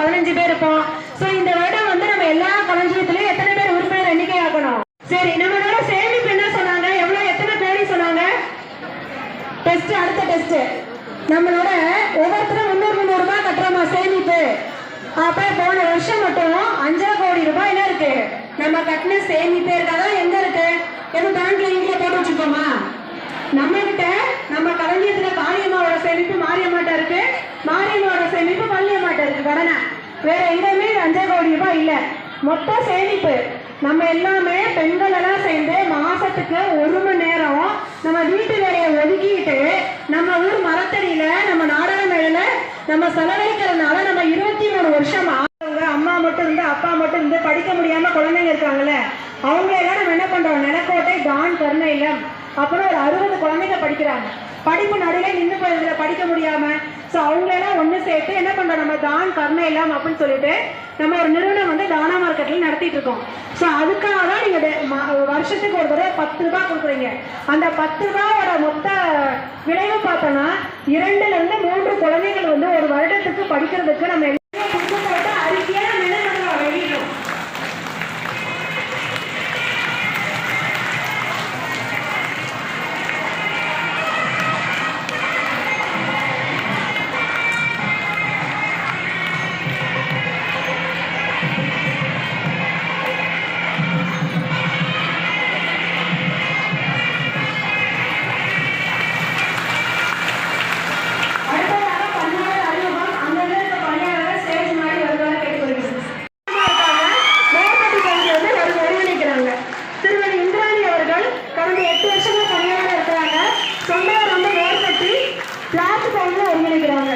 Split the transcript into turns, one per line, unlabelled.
பதினஞ்சு பேர் இருப்போம். சோ இந்த வருடம் வந்து நம்ம எல்லா களஞ்சியத்திலயும் எத்தனை பேர் உறுப்பினர் எண்ணிக்கை ஆகணும்? சரி நம்மளோட சேமிப்பு என்ன சொன்னாங்க? எவ்வளவு எத்தனை கோடி சொன்னாங்க? டெஸ்ட் அடுத்த டெஸ்ட் நம்மளோட ஒவ்வொருத்தரும் முந்நூறு முந்நூறு ரூபாய் கட்டுறோமா சேமிப்பு? அப்ப போன வருஷம் மட்டும் அஞ்சரை கோடி ரூபாய் என்ன இருக்கு? நம்ம கட்டின சேமிப்பு இருக்காதான் எங்க இருக்கு? எதுவும் பேங்க்ல இங்கே போட்டு வச்சுக்கோமா நம்ம கிட்ட நம்ம களஞ்சியத்துல காளியம்மாவோட சேமிப்பு மாரியம்மாட்ட இருக்கு. மாரியம்மாவோட சேமிப்பு பள்ளியம்மாட்ட இருக்கு. கடனை வேற எங்கேயுமே அஞ்சரை கோடி ரூபாய் இல்ல. மொத்த சேமிப்பு. நம்ம எல்லாமே பெண்கள் எல்லாம் சேர்ந்து மாசத்துக்கு ஒரு மணி நேரம் நம்ம வீட்டு வேலையை ஒதுக்கிட்டு நம்ம ஊர் மரத்தடியில நம்ம நாடக மேடையில நம்ம செலவழிக்கிறதுனால நம்ம இருபத்தி மூணு வருஷம் அவங்க அம்மா மட்டும் இருந்து அப்பா மட்டும் இருந்து படிக்க முடியாம குழந்தைங்க இருக்காங்கல்ல அவங்க எல்லாம் நம்ம என்ன பண்றோம் கருணை இல்லம் அப்புறம் ஒரு அறுபது குழந்தைங்க படிக்கிறாங்க. படிப்பு நடுவே நின்று போயிருந்த படிக்க முடியாம ஸோ அவங்களெல்லாம் ஒன்று சேர்த்து என்ன பண்ணுறோம் நம்ம தான் கருணை இல்லாமல் அப்படின்னு சொல்லிட்டு நம்ம ஒரு நிறுவனம் வந்து தானா மார்க்கெட்டில் நடத்திட்டு இருக்கோம். ஸோ அதுக்காக தான் நீங்கள் வருஷத்துக்கு ஒரு தடவை பத்து ரூபாய் கொடுக்குறீங்க. அந்த பத்து ரூபாவோட மொத்த விளைவு பார்த்தோன்னா இரண்டுல இருந்து மூன்று குழந்தைகள் வந்து ஒரு வருடத்துக்கு படிக்கிறதுக்கு நம்ம கடந்த எட்டு வருஷமா தனியாக இருக்கிறாங்க. சொந்தமாக வந்து வேறுபட்டி பிளாட் ஃபார்ம்ல ஒருங்கிணைக்கிறாங்க.